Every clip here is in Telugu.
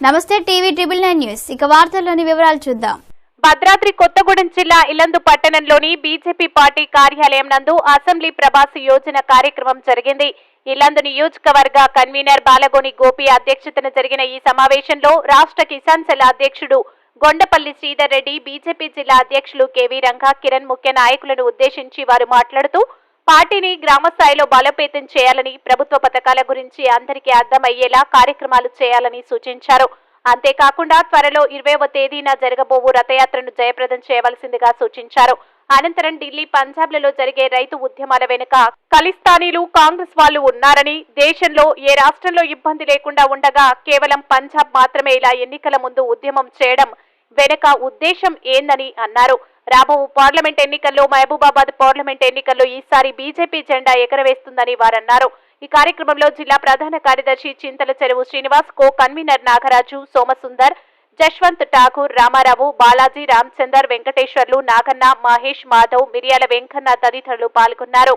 నమస్తే టీవీ ట్రిబుల్ నైన్ న్యూస్. ఇక వార్తల్లోని వివరాలు చూద్దాం. భద్రాద్రి కొత్తగూడెం జిల్లా ఇల్లందు పట్టణంలోని బీజేపీ పార్టీ కార్యాలయం నందు అసెంబ్లీ ప్రభాస్ యోజన కార్యక్రమం జరిగింది. ఇల్లందు నియోజకవర్గ కన్వీనర్ బాలగోని గోపి అధ్యక్షతన జరిగిన ఈ సమావేశంలో రాష్ట్ర కిసాన్ సెల్ అధ్యక్షుడు గొండపల్లి శ్రీధర్ రెడ్డి బీజేపీ జిల్లా అధ్యక్షులు కెవి రంగా కిరణ్ ముఖ్య నాయకులను ఉద్దేశించి వారు మాట్లాడుతూ పార్టీని గ్రామస్థాయిలో బలోపేతం చేయాలని ప్రభుత్వ పథకాల గురించి అందరికీ అర్థమయ్యేలా కార్యక్రమాలు చేయాలని సూచించారు. అంతేకాకుండా త్వరలో ఇరవైవ తేదీన జరగబోవు రథయాత్రను జయప్రదం చేయవలసిందిగా సూచించారు. అనంతరం ఢిల్లీ పంజాబ్లలో జరిగే రైతు ఉద్యమాల వెనుక ఖలిస్తానీలు కాంగ్రెస్ వాళ్ళు ఉన్నారని దేశంలో ఏ రాష్ట్రంలో ఇబ్బంది లేకుండా ఉండగా కేవలం పంజాబ్ మాత్రమే ఇలా ఎన్నికల ముందు ఉద్యమం చేయడం వెనక ఉద్దేశం ఏందని అన్నారు. రాబో పార్లమెంట్ ఎన్నికల్లో మహబూబాబాద్ పార్లమెంట్ ఎన్నికల్లో ఈసారి బీజేపీ జెండా ఎగరవేస్తుందని వారన్నారు. ఈ కార్యక్రమంలో జిల్లా ప్రధాన కార్యదర్శి చింతల చెరువు శ్రీనివాస్ కో కన్వీనర్ నాగరాజు సోమసుందర్ జశ్వంత్ ఠాకూర్ రామారావు బాలాజీ రామచందర్ వెంకటేశ్వర్లు నాగన్న మహేష్ మాధవ్ మిరియాల వెంకన్న తదితరులు పాల్గొన్నారు.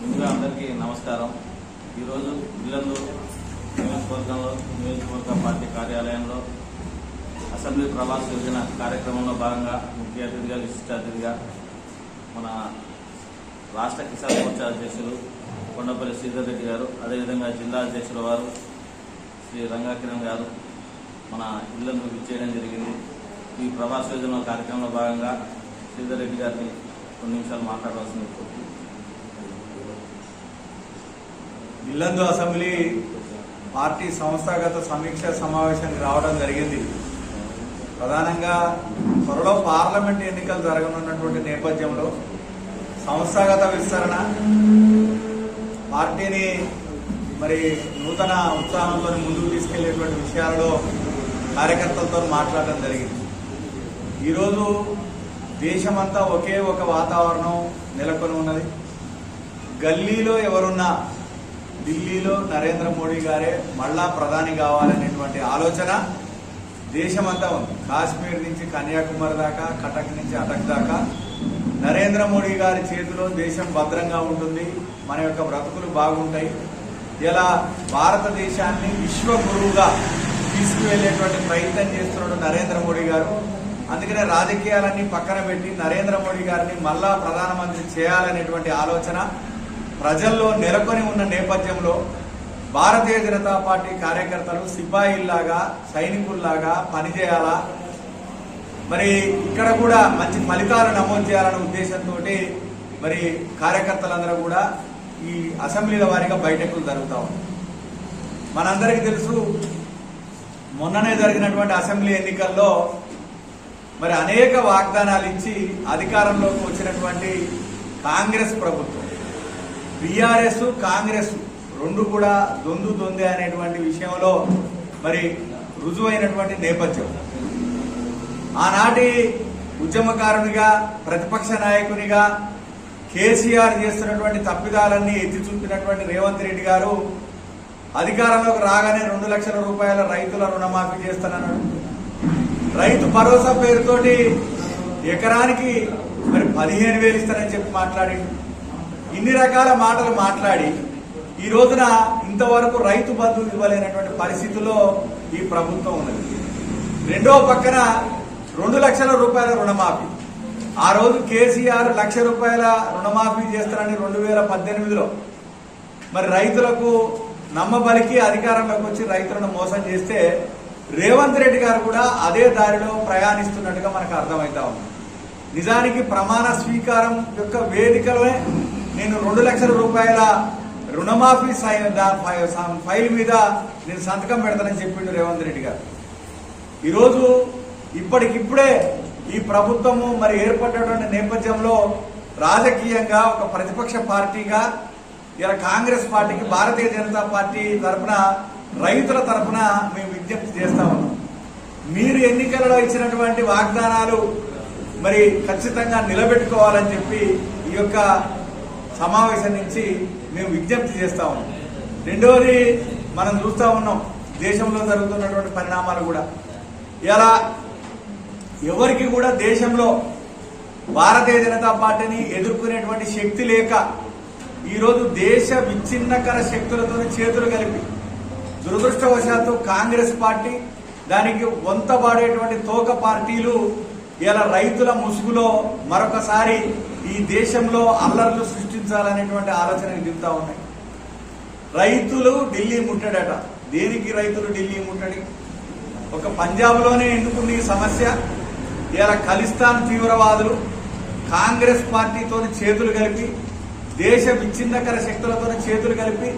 ముందుగా అందరికీ నమస్కారం. ఈరోజు ఇల్లందు నియోజకవర్గంలో నియోజకవర్గ పార్టీ కార్యాలయంలో అసెంబ్లీ ప్రవాస యోజన కార్యక్రమంలో భాగంగా ముఖ్య అతిథిగా విశిష్ట అతిథిగా మన రాష్ట్ర కిసాన్ మోర్చా అధ్యక్షులు కొండపల్లి శ్రీధర్ రెడ్డి గారు అదేవిధంగా జిల్లా అధ్యక్షుల వారు శ్రీ రంగాకిరణ్ గారు మన ఇళ్ళను విచ్చేయడం జరిగింది. ఈ ప్రవాస యోజన కార్యక్రమంలో భాగంగా శ్రీధర్ రెడ్డి గారిని కొన్ని నిమిషాలు మాట్లాడవలసింది ఇల్లందు అసెంబ్లీ పార్టీ సంస్థాగత సమీక్ష సమావేశానికి రావడం జరిగింది. ప్రధానంగా త్వరలో పార్లమెంట్ ఎన్నికలు జరగనున్నటువంటి నేపథ్యంలో సంస్థాగత విస్తరణ పార్టీని మరి నూతన ఉత్సాహంతో ముందుకు తీసుకెళ్ళేటువంటి విషయాలలో కార్యకర్తలతో మాట్లాడడం జరిగింది. ఈరోజు దేశమంతా ఒకే ఒక వాతావరణం నెలకొని ఉన్నది. గల్లీలో ఎవరున్నా ఢిల్లీలో నరేంద్ర మోడీ గారే మళ్ళా ప్రధాని కావాలనేటువంటి ఆలోచన దేశమంతా ఉంది. కాశ్మీర్ నుంచి కన్యాకుమారి దాకా కటక్ నుంచి అటక్ దాకా. నరేంద్ర మోడీ గారి చేతిలో దేశం భద్రంగా ఉంటుంది. మన యొక్క బ్రతుకులు బాగుంటాయి. ఇలా భారతదేశాన్ని విశ్వగురువుగా తీసుకువెళ్ళేటువంటి ప్రయత్నం చేస్తున్నాడు నరేంద్ర మోడీ గారు. అందుకనే రాజకీయాలన్నీ పక్కన పెట్టి నరేంద్ర మోడీ గారిని మళ్ళా ప్రధానమంత్రి చేయాలనేటువంటి ఆలోచన ప్రజల్లో నెలకొని ఉన్న నేపథ్యంలో భారతీయ జనతా పార్టీ కార్యకర్తలు సిపాయిల్లాగా సైనికుల్లాగా పనిచేయాలా? మరి ఇక్కడ కూడా మంచి ఫలితాలు నమోదు చేయాలనే ఉద్దేశంతో మరి కార్యకర్తలందరూ కూడా ఈ అసెంబ్లీల వారిగా బయటకు జరుగుతా ఉంది మనందరికీ తెలుసు మొన్ననే జరిగినటువంటి అసెంబ్లీ ఎన్నికల్లో మరి అనేక వాగ్దానాలు ఇచ్చి అధికారంలోకి వచ్చినటువంటి కాంగ్రెస్ ప్రభుత్వం బీఆర్ఎస్ కాంగ్రెస్ రెండు కూడా దొందు దొందే అనేటువంటి విషయంలో మరి రుజువైనటువంటి నేపథ్యం. ఆనాటి ఉద్యమకారునిగా ప్రతిపక్ష నాయకునిగా కేసీఆర్ చేస్తున్నటువంటి తప్పిదాలన్నీ ఎత్తి చూపినటువంటి రేవంత్ రెడ్డి గారు అధికారంలోకి రాగానే రెండు లక్షల రూపాయల రైతుల రుణమాఫీ చేస్తానన్నాడు. రైతు భరోసా పేరుతోటి ఎకరానికి మరి పదిహేను వేలు ఇస్తానని చెప్పి మాట్లాడి ఇన్ని రకాల మాటలు మాట్లాడి ఈ రోజున ఇంతవరకు రైతు బంధువులు ఇవ్వలేనటువంటి పరిస్థితుల్లో ఈ ప్రభుత్వం ఉన్నది. రెండో పక్కన రెండు లక్షల రూపాయల రుణమాఫీ. ఆ రోజు కేసీఆర్ లక్ష రూపాయల రుణమాఫీ చేస్తారని రెండు వేల పద్దెనిమిదిలో. మరి రైతులకు నమ్మబలికి అధికారంలోకి వచ్చి రైతులను మోసం చేస్తే రేవంత్ రెడ్డి గారు కూడా అదే దారిలో ప్రయాణిస్తున్నట్టుగా మనకు అర్థమవుతా ఉంది. నిజానికి ప్రమాణ స్వీకారం యొక్క వేదికలోనే నేను రెండు లక్షల రూపాయల రుణమాఫీ సై- ఫైల్ మీద నేను సంతకం పెడతానని చెప్పిండు రేవంత్ రెడ్డి గారు. ఈరోజు ఇప్పటికిప్పుడే ఈ ప్రభుత్వము మరి ఏర్పడినటువంటి నేపథ్యంలో రాజకీయంగా ఒక ప్రతిపక్ష పార్టీగా ఇలా కాంగ్రెస్ పార్టీకి భారతీయ జనతా పార్టీ తరఫున రైతుల తరఫున మేము విజ్ఞప్తి చేస్తా ఉన్నాం. మీరు ఎన్నికలలో ఇచ్చినటువంటి వాగ్దానాలు మరి ఖచ్చితంగా నిలబెట్టుకోవాలని చెప్పి ఈ యొక్క సమావేశం నుంచి మేము విజ్ఞప్తి చేస్తా ఉన్నాం. రెండవది మనం చూస్తూ ఉన్నాం దేశంలో జరుగుతున్నటువంటి పరిణామాలు కూడా. ఇలా ఎవరికి కూడా దేశంలో భారతీయ జనతా పార్టీని ఎదుర్కొనేటువంటి శక్తి లేక ఈరోజు దేశ విచ్ఛిన్నకర శక్తులతో చేతులు కలిపి దురదృష్టవశాత్తు కాంగ్రెస్ పార్టీ దానికి వంతబాడేటువంటి తోక పార్టీలు ఇలా రైతుల ముసుగులో మరొకసారి ఈ దేశంలో అల్లర్లు సృష్టించాలనేటువంటి ఆలోచనలు దిగుతా ఉన్నాయి. రైతులు ఢిల్లీ ముట్టడట. దేనికి రైతులు ఢిల్లీ ముట్టడి? ఒక పంజాబ్లోనే ఎందుకుంది ఈ సమస్య? ఇలా ఖలిస్తాన్ తీవ్రవాదులు కాంగ్రెస్ పార్టీతో చేతులు కలిపి దేశ విచ్ఛిన్నకర శక్తులతో చేతులు కలిపి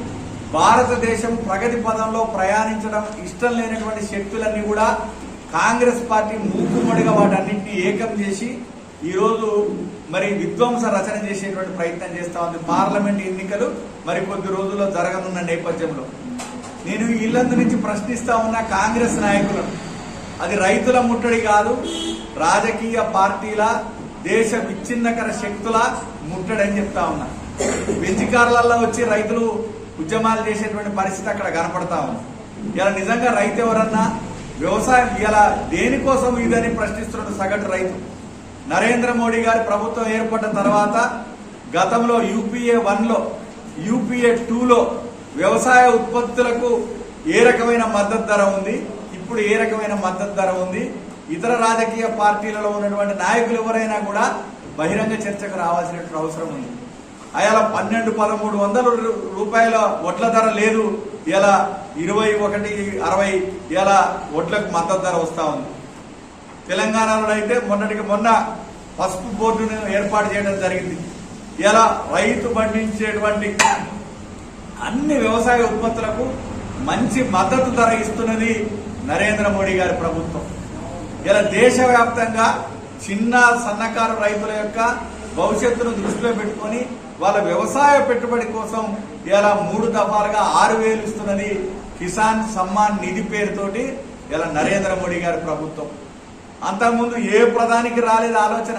భారతదేశం ప్రగతి పదంలో ప్రయాణించడం ఇష్టం లేనటువంటి శక్తులన్నీ కూడా కాంగ్రెస్ పార్టీ మూకుమ్మడిగా వాటన్నింటినీ ఏకం చేసి ఈరోజు మరి విధ్వంస రచన చేసేటువంటి ప్రయత్నం చేస్తా ఉంది పార్లమెంట్ ఎన్నికలు మరి కొద్ది రోజుల్లో జరగనున్న నేపథ్యంలో. నేను ఇల్లందు నుంచి ప్రశ్నిస్తా ఉన్న కాంగ్రెస్ నాయకులను. అది రైతుల ముట్టడి కాదు రాజకీయ పార్టీల దేశ విచ్ఛిన్నకర శక్తుల ముట్టడి అని చెప్తా ఉన్నా. బెంచికారులలో వచ్చి రైతులు ఉద్యమాలు చేసేటువంటి పరిస్థితి అక్కడ కనపడతా ఉంది. ఇలా నిజంగా రైతు ఎవరన్నా వ్యవసాయం ఇలా దేనికోసం ఇదని ప్రశ్నిస్తున్నాడు సగటు రైతు? నరేంద్ర మోడీ గారి ప్రభుత్వం ఏర్పడిన తర్వాత గతంలో యూపీఏ వన్లో యూపీఏ టూలో వ్యవసాయ ఉత్పత్తులకు ఏ రకమైన మద్దతు ధర ఉంది? ఇప్పుడు ఏ రకమైన మద్దతు ధర ఉంది? ఇతర రాజకీయ పార్టీలలో ఉన్నటువంటి నాయకులు ఎవరైనా కూడా బహిరంగ చర్చకు రావాల్సినటువంటి అవసరం ఉంది. అలా పన్నెండు పదమూడు వందల రూపాయల వడ్ల ధర లేదు. ఇలా ఇరవై ఒకటి అరవై ఇలా వడ్లకు మద్దతు ధర వస్తూ ఉంది. తెలంగాణలో అయితే మొన్నటికి మొన్న పసుపు బోర్డును ఏర్పాటు చేయడం జరిగింది. ఇలా రైతు పండించేటువంటి అన్ని వ్యవసాయ ఉత్పత్తులకు మంచి మద్దతు ధర ఇస్తున్నది నరేంద్ర మోడీ గారి ప్రభుత్వం. ఇలా దేశవ్యాప్తంగా చిన్న సన్నకారు రైతుల యొక్క భవిష్యత్తును దృష్టిలో పెట్టుకొని వాళ్ళ వ్యవసాయ పెట్టుబడి కోసం ఇలా మూడు దఫాలుగా ఆరు వేలు ఇస్తున్నది కిసాన్ సమ్మాన్ నిధి పేరుతోటి ఇలా నరేంద్ర మోడీ గారి ప్రభుత్వం. అంతకుముందు ఏ ప్రధానికి రాలేదు ఆలోచన.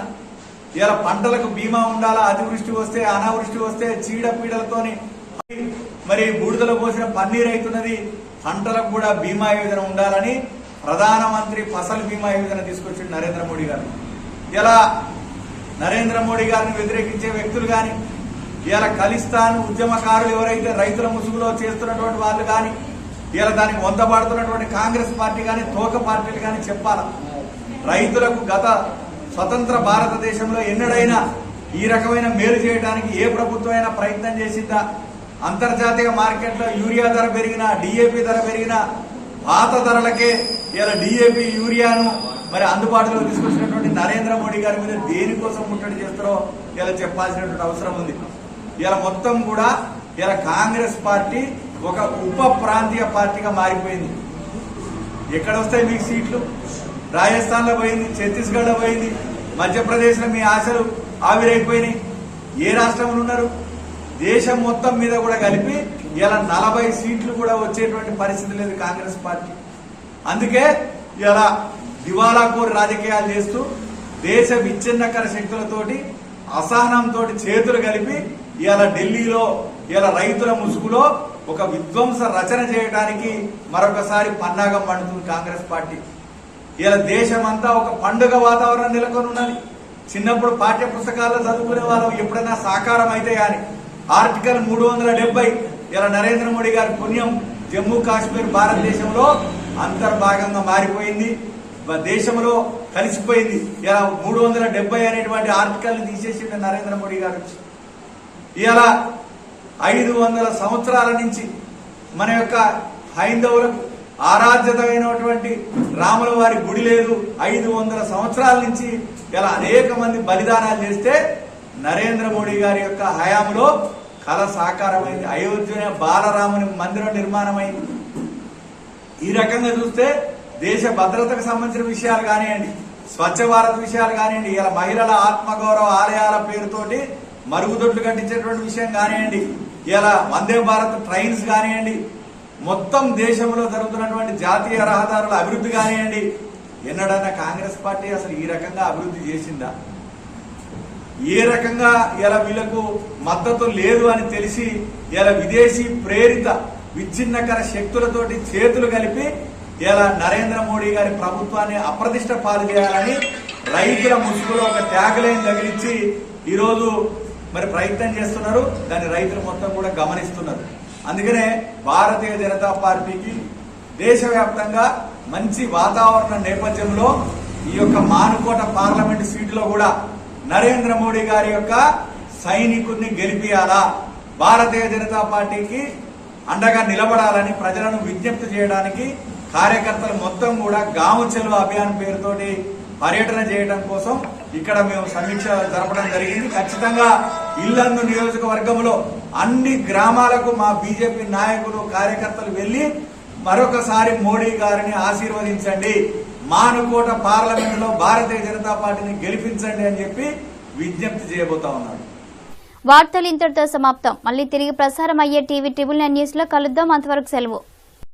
ఇలా పంటలకు బీమా ఉండాలా అతివృష్టి వస్తే అనావృష్టి వస్తే చీడ పీడలతోని మరి బూడిదలో పోసిన పన్నీర్ అవుతున్నది పంటలకు కూడా బీమా యోజన ఉండాలని ప్రధానమంత్రి ఫసల్ బీమా యోజన తీసుకొచ్చింది నరేంద్ర మోడీ గారు. ఇలా నరేంద్ర మోడీ గారిని వ్యతిరేకించే వ్యక్తులు కానీ ఇలా ఖలిస్తాన్ ఉద్యమకారులు ఎవరైతే రైతుల ముసుగులో చేస్తున్నటువంటి వాళ్ళు కానీ ఇలా దానికి వందపడుతున్నటువంటి కాంగ్రెస్ పార్టీ కానీ తోక పార్టీలు కానీ చెప్పాలా? రైతులకు గత స్వతంత్ర భారతదేశంలో ఎన్నడైనా ఈ రకమైన మేలు చేయడానికి ఏ ప్రభుత్వం అయినా ప్రయత్నం చేసిందా? అంతర్జాతీయ మార్కెట్లో యూరియా ధర పెరిగినా డిఏపి ధర పెరిగినా పాత ధరలకే ఇలా డిఏపి యూరియాను మరి అందుబాటులో తీసుకొచ్చినటువంటి నరేంద్ర మోడీ గారి మీద దేనికోసం ముట్టడి చేస్తారో ఇలా చెప్పాల్సినటువంటి అవసరం ఉంది. ఇలా మొత్తం కూడా ఇలా కాంగ్రెస్ పార్టీ ఒక ఉప ప్రాంతీయ పార్టీగా మారిపోయింది. ఎక్కడ వస్తాయి మీకు సీట్లు? రాజస్థాన్లో పోయింది ఛత్తీస్గఢ్లో పోయింది మధ్యప్రదేశ్లో మీ ఆశలు ఆవిరైపోయినాయి. ఏ రాష్ట్రంలో ఉన్నారు? దేశం మొత్తం మీద కూడా కలిపి ఇలా నలభై సీట్లు కూడా వచ్చేటువంటి పరిస్థితి లేదు కాంగ్రెస్ పార్టీ. అందుకే ఇలా దివాలా కోరి రాజకీయాలు చేస్తూ దేశ విచ్ఛిన్నకర శక్తులతోటి అసహనంతో చేతులు కలిపి ఇలా ఢిల్లీలో ఇలా రైతుల ముసుగులో ఒక విధ్వంస రచన చేయడానికి మరొకసారి పన్నాగం పండుతుంది కాంగ్రెస్ పార్టీ. ఇలా దేశమంతా ఒక పండుగ వాతావరణం నెలకొని ఉన్నది. చిన్నప్పుడు పాఠ్య పుస్తకాల్లో చదువుకునే వాళ్ళం ఎప్పుడైనా సాకారం అయితే కానీ ఆర్టికల్ మూడు వందల డెబ్బై ఇలా నరేంద్ర మోడీ గారి పుణ్యం జమ్మూ కాశ్మీర్ భారతదేశంలో అంతర్భాగంగా మారిపోయింది. దేశంలో కలిసిపోయింది. ఇలా మూడు వందల డెబ్బై అనేటువంటి ఆర్టికల్ని తీసేసిండు నరేంద్ర మోడీ గారు వచ్చి. ఇలా ఐదు వందల సంవత్సరాల నుంచి మన యొక్క హైందవులకు ఆరాధ్యతమైనటువంటి రాముల వారి గుడి లేదు. ఐదు వందల సంవత్సరాల నుంచి ఇలా అనేక మంది బలిదానాలు చేస్తే నరేంద్ర మోడీ గారి యొక్క హయాంలో కళ సాకారమైంది. అయోధ్య బాలరాముని మందిరం నిర్మాణమైంది ఈ రకంగా చూస్తే దేశ భద్రతకు సంబంధించిన విషయాలు కానివ్వండి స్వచ్ఛ భారత్ విషయాలు కానివ్వండి ఇలా మహిళల ఆత్మగౌరవ ఆలయాల పేరుతోటి మరుగుదొడ్లు కట్టించేటువంటి విషయం కానివ్వండి ఇలా వందే భారత్ ట్రైన్స్ కానివ్వండి మొత్తం దేశంలో జరుగుతున్నటువంటి జాతీయ రహదారుల అభివృద్ధి కానివ్వండి ఎన్నడైనా కాంగ్రెస్ పార్టీ అసలు ఈ రకంగా అభివృద్ధి చేసిందా? ఏ రకంగా ఇలా వీళ్ళకు మద్దతు లేదు అని తెలిసి ఇలా విదేశీ ప్రేరిత విచ్ఛిన్నకర శక్తులతోటి చేతులు కలిపి ఇలా నరేంద్ర మోడీ గారి ప్రభుత్వాన్ని అప్రతిష్ట పాలు చేయాలని రైతుల ముసుగులో ఒక ట్యాగ్ లైన్ తగిలించి ఈరోజు మరి ప్రయత్నం చేస్తున్నారు. దాన్ని రైతులు మొత్తం కూడా గమనిస్తున్నారు. అందుకనే భారతీయ జనతా పార్టీకి దేశవ్యాప్తంగా మంచి వాతావరణ నేపథ్యంలో ఈ యొక్క మానుకోట పార్లమెంట్ సీటులో కూడా నరేంద్ర మోడీ గారి యొక్క సైనికుడిని గెలిపియాలా? భారతీయ జనతా పార్టీకి అండగా నిలబడాలని ప్రజలను విజ్ఞప్తి చేయడానికి కార్యకర్తలు మొత్తం కూడా గాము చెలువ అభియాన్ పేరుతోటి పర్యటన చేయడం కోసం ఇక్కడ మేము సమీక్ష జరపడం జరిగింది. ఖచ్చితంగా ఇల్లందు నియోజకవర్గంలో అన్ని గ్రామాలకు మా బీజేపీ నాయకులు కార్యకర్తలు వెళ్ళి మరొకసారి మోడీ గారిని ఆశీర్వదించండి. మానుకోట పార్లమెంట్లో భారతీయ జనతా పార్టీని గెలిపించండి అని చెప్పి విజ్ఞప్తి చేయబోతా ఉన్నాడు. వార్తలు ఇంతటితో సమాప్తం. మళ్ళీ తిరిగి ప్రసారం అయ్యే టీవీ ట్రిబుల్ నైన్ న్యూస్లో కలుద్దాం. అంతవరకు సెలవు.